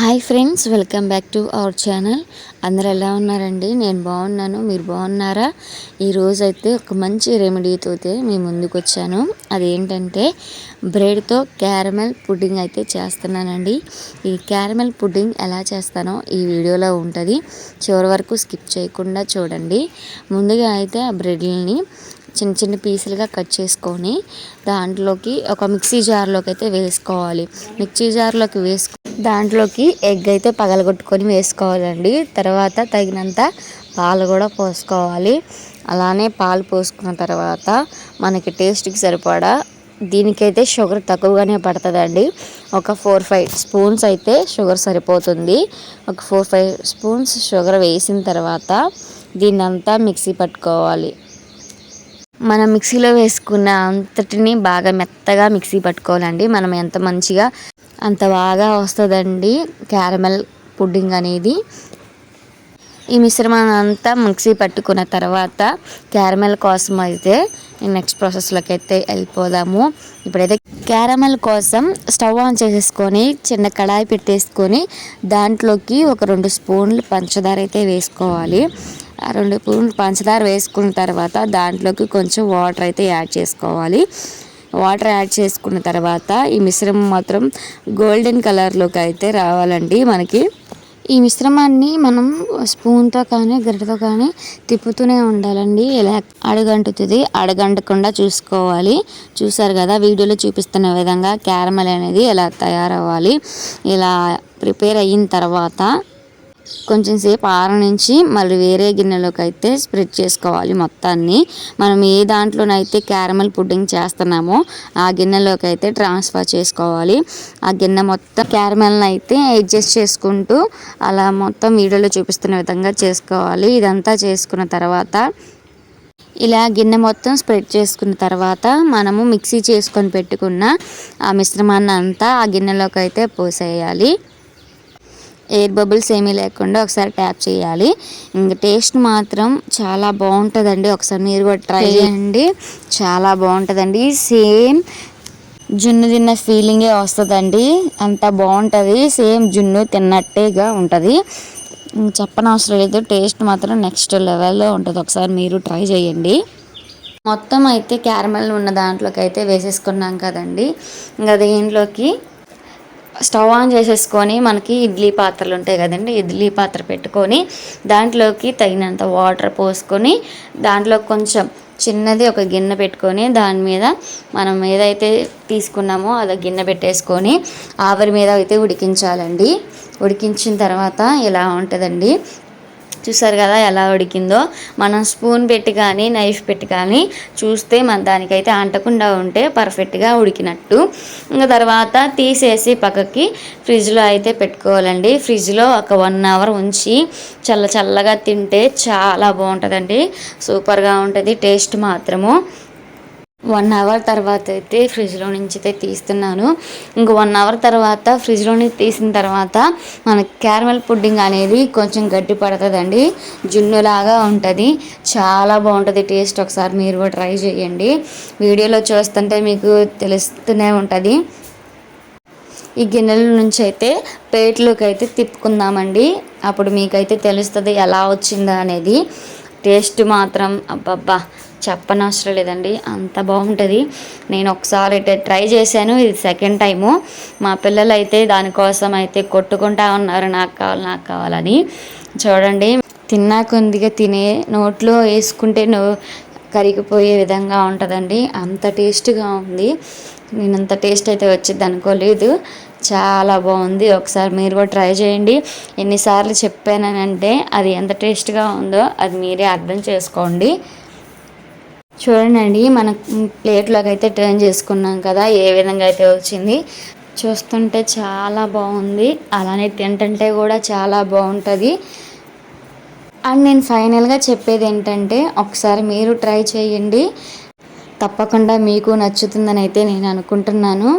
Hi friends welcome back to our channel. అందరు ఎలా ఉన్నారండి? నేను బాగున్నాను. మీరు బాగున్నారా? ఈరోజు అయితే ఒక మంచి రెమెడీతో మీ ముందుకు వచ్చాను అదేంటంటే బ్రెడ్తో క్యారమెల్ పుడ్డింగ్ అయితే చేస్తున్నానండి. ఈ క్యారమెల్ పుడ్డింగ్ ఎలా చేస్తానో ఈ వీడియోలో ఉంటుంది. చివరి వరకు స్కిప్ చేయకుండా చూడండి. ముందుగా అయితే ఆ బ్రెడ్ని చిన్న చిన్న పీసులుగా కట్ చేసుకొని దాంట్లోకి ఒక మిక్సీ జార్లోకి అయితే వేసుకోవాలి. మిక్సీ జార్లోకి వేసుకు దాంట్లోకి ఎగ్ అయితే పగలగొట్టుకొని వేసుకోవాలండి. తర్వాత తగినంత పాలు కూడా పోసుకోవాలి. అలానే పాలు పోసుకున్న తర్వాత మనకి టేస్ట్కి సరిపడా దీనికైతే షుగర్ తక్కువగానే పడుతుందండి. ఒక ఫోర్ ఫైవ్ స్పూన్స్ అయితే షుగర్ సరిపోతుంది. ఒక ఫోర్ ఫైవ్ స్పూన్స్ షుగర్ వేసిన తర్వాత దీన్నంతా మిక్సీ పట్టుకోవాలి. మనం మిక్సీలో వేసుకున్న అంతటిని బాగా మెత్తగా మిక్సీ పట్టుకోవాలండి. మనం ఎంత మంచిగా అంత బాగా వస్తుందండి క్యారమెల్ పుడ్డింగ్ అనేది. ఈ మిశ్రమాన్ని అంతా మిక్సీ పట్టుకున్న తర్వాత క్యారమెల్ కోసం అయితే నెక్స్ట్ ప్రాసెస్లోకి అయితే వెళ్ళిపోదాము. ఇప్పుడైతే క్యారమెల్ కోసం స్టవ్ ఆన్ చేసేసుకొని చిన్న కడాయి పెట్టేసుకొని దాంట్లోకి ఒక రెండు స్పూన్లు పంచదార అయితే వేసుకోవాలి. రెండు స్పూన్లు పంచదార వేసుకున్న తర్వాత దాంట్లోకి కొంచెం వాటర్ అయితే యాడ్ చేసుకోవాలి. వాటర్ యాడ్ చేసుకున్న తర్వాత ఈ మిశ్రమం మాత్రం గోల్డెన్ కలర్లోకి అయితే రావాలండి మనకి. ఈ మిశ్రమాన్ని మనం స్పూన్తో కానీ గరిటతో కానీ తిప్పుతూనే ఉండాలండి. ఇలా అడగంటుతుంది అడగంటకుండా చూసుకోవాలి. చూసారు కదా వీడియోలో చూపిస్తున్న విధంగా క్యారమల్ అనేది ఎలా తయారవ్వాలి ఇలా ప్రిపేర్ అయిన తర్వాత కొంచెం సేపు ఆరనించి మళ్ళీ వేరే గిన్నెలోకి అయితే స్ప్రెడ్ చేసుకోవాలి మొత్తాన్ని. మనం ఏ దాంట్లోనైతే క్యారమల్ పుడ్డింగ్ చేస్తున్నామో ఆ గిన్నెలోకి అయితే ట్రాన్స్ఫర్ చేసుకోవాలి. ఆ గిన్నె మొత్తం క్యారమల్ని అయితే అడ్జస్ట్ చేసుకుంటూ అలా మొత్తం వీడియోలో చూపిస్తున్న విధంగా చేసుకోవాలి. ఇదంతా చేసుకున్న తర్వాత ఇలా గిన్నె మొత్తం స్ప్రెడ్ చేసుకున్న తర్వాత మనము మిక్సీ చేసుకొని పెట్టుకున్న ఆ మిశ్రమాన్ని అంతా ఆ గిన్నెలోకి అయితే పోసేయాలి. ఎయిర్ బబుల్స్ ఏమీ లేకుండా ఒకసారి ట్యాప్ చేయాలి. ఇంకా టేస్ట్ మాత్రం చాలా బాగుంటుందండి. ఒకసారి మీరు కూడా ట్రై చేయండి. చాలా బాగుంటుందండి. సేమ్ జున్ను తిన్న ఫీలింగే వస్తుందండి. అంత బాగుంటుంది. సేమ్ జున్ను తిన్నట్టేగా ఉంటుంది. చెప్పనవసరం లేదు. టేస్ట్ మాత్రం నెక్స్ట్ లెవెల్లో ఉంటుంది. ఒకసారి మీరు ట్రై చేయండి. మొత్తం అయితే క్యారమెల్ ఉన్న దాంట్లోకి అయితే వేసేసుకున్నాం కదండి. ఇంకా దీంట్లోకి స్టవ్ ఆన్ చేసేసుకొని మనకి ఇడ్లీ పాత్రలు ఉంటాయి కదండి ఇడ్లీ పాత్ర పెట్టుకొని దాంట్లోకి తగినంత వాటర్ పోసుకొని దాంట్లో కొంచెం చిన్నది ఒక గిన్నె పెట్టుకొని దాని మీద మనం ఏదైతే తీసుకున్నామో అది గిన్నె పెట్టేసుకొని ఆవిరి మీద అయితే ఉడికించాలండి. ఉడికించిన తర్వాత ఇలా ఉంటుందండి? చూసారు కదా ఎలా ఉడికిందో? మనం స్పూన్ పెట్టి కానీ నైఫ్ పెట్టి కానీ చూస్తే మన దానికైతే అంటకుండా ఉంటే పర్ఫెక్ట్గా ఉడికినట్టు. ఇంకా తర్వాత తీసేసి పక్కకి ఫ్రిడ్జ్లో అయితే పెట్టుకోవాలండి. ఫ్రిడ్జ్లో ఒక వన్ అవర్ ఉంచి చల్ల చల్లగా తింటే చాలా బాగుంటుందండి. సూపర్గా ఉంటుంది టేస్ట్ మాత్రము. వన్ అవర్ తర్వాత అయితే ఫ్రిడ్జ్లో నుంచి అయితే తీస్తున్నాను. ఇంక వన్ అవర్ తర్వాత ఫ్రిడ్జ్లో నుంచి తీసిన తర్వాత మన క్యారమల్ పుడ్డింగ్ అనేది కొంచెం గట్టి పడుతుందండి. జున్నులాగా ఉంటుంది. చాలా బాగుంటుంది టేస్ట్. ఒకసారి మీరు కూడా ట్రై చేయండి. వీడియోలో చూస్తుంటే మీకు తెలుస్తూనే ఉంటుంది. ఈ గిన్నెల నుంచి అయితే ప్లేట్లోకి అయితే తిప్పుకుందామండి. అప్పుడు మీకైతే తెలుస్తుంది ఎలా వచ్చిందా అనేది. టేస్ట్ మాత్రం అబ్బబ్బా! చెప్పనవసరం లేదండి. అంత బాగుంటుంది. నేను ఒకసారి అయితే ట్రై చేశాను. ఇది సెకండ్ టైము. మా పిల్లలు అయితే దానికోసం అయితే కొట్టుకుంటా ఉన్నారు. నాకు కావాలి నాకు కావాలని. చూడండి. తిన్నా కొద్దిగా తినే నోట్లో వేసుకుంటే నో కరిగిపోయే విధంగా ఉంటుందండి. అంత టేస్ట్గా ఉంది. నేను అంత టేస్ట్ అయితే వచ్చింది అనుకోలేదు. చాలా బాగుంది. ఒకసారి మీరు కూడా ట్రై చేయండి. ఎన్నిసార్లు చెప్పానంటే అది ఎంత టేస్ట్గా ఉందో అది మీరే అర్థం చేసుకోండి. చూడండి మన ప్లేట్లోకి అయితే టర్న్ చేసుకున్నాం కదా ఏ విధంగా అయితే వచ్చింది. చూస్తుంటే చాలా బాగుంది. అలానే తింటుంటే కూడా చాలా బాగుంటుంది. అండ్ నేను ఫైనల్గా చెప్పేది ఏంటంటే ఒకసారి మీరు ట్రై చేయండి. తప్పకుండా మీకు నచ్చుతుందని అయితే నేను అనుకుంటున్నాను.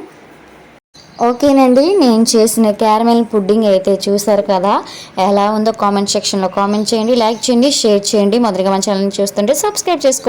ఓకేనండి నేను చేసిన క్యారమెల్ పుడ్డింగ్ అయితే చూసారు కదా ఎలా ఉందో కామెంట్ సెక్షన్లో కామెంట్ చేయండి లైక్ చేయండి షేర్ చేయండి. మొదటిగా మన ఛానల్ని చూస్తుంటే సబ్స్క్రైబ్ చేసుకోండి.